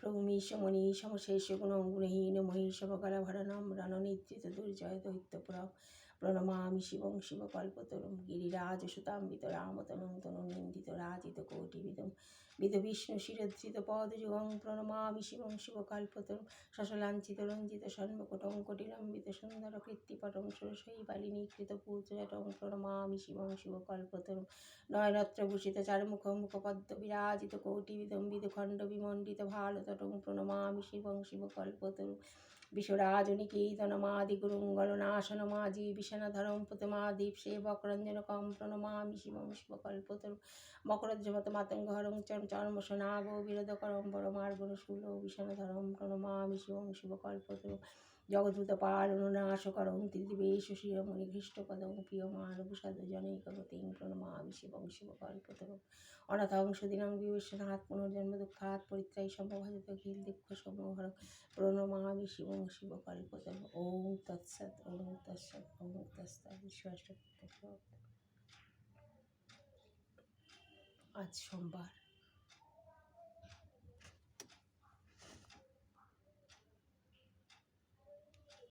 প্রভু মীশমণি সমশেষ গুণ গুণহীন মহিষবকালাভরণম রণনিদ্রিত দুর্জয় দৈত্যপুরম প্রণমামি শিবং শিবকল্পতরুম গিরিরাজ সুতাম্বিত রামতনুম তনু নিন্দিত রাজিত কোটিবিদম বিদ বিষ্ণু শিরধৃত পদযুগং প্রণমামি শিবং শিবকল্পতরুম শশলাঞ্চিত রঞ্জিত সন্মুকটং কোটিলম্বিত সুন্দর কৃত্তিপটং ষোড়শৈবালিনীকৃত পূজয়টং প্রণমামি শিবং শিবকল্পতরুম নয়নত্রভূষিত চারুমুখ মুখপদ্ম বিরাজিত কোটিবিদম খণ্ড বিমণ্ডিত ভালতটং প্রণমামি শিবং শিবকল্পতরুম বিশ্বরাজনিকেতনমাদিগুরুং গণনাশনমাজি বিশনধরং প্রতমাদীপ সেবকরঞ্জনকম প্রণমামি শিবং শিবকল্পতরু মকরজ্জমত মাতঙ্গহরং চর্মসনাগ বিরোধকরম পরমার্গুণশূল বিশনধরম প্রণমামি শিবং শিবকল্পতরু জগদ্ভূত পালনাশকরং ত্রিদিবেশ শিরমণি ঘৃষ্টপদং প্রিয়মান ভূষাদ জনৈকগতিং প্রণমামি শিবং শিবকল্পতরু অনাথং সুদিনং বিবেশনাথ পুনর্জন্ম দুঃখাত, পরিত্রাই সম্ভভাজত খিল দুঃখ সমূহর প্রণমামি শিবং শিবকল্পতরু ওম তৎসৎ ওম তৎসৎ ওম তৎসৎ বিশ্বাস আজ সোমবার।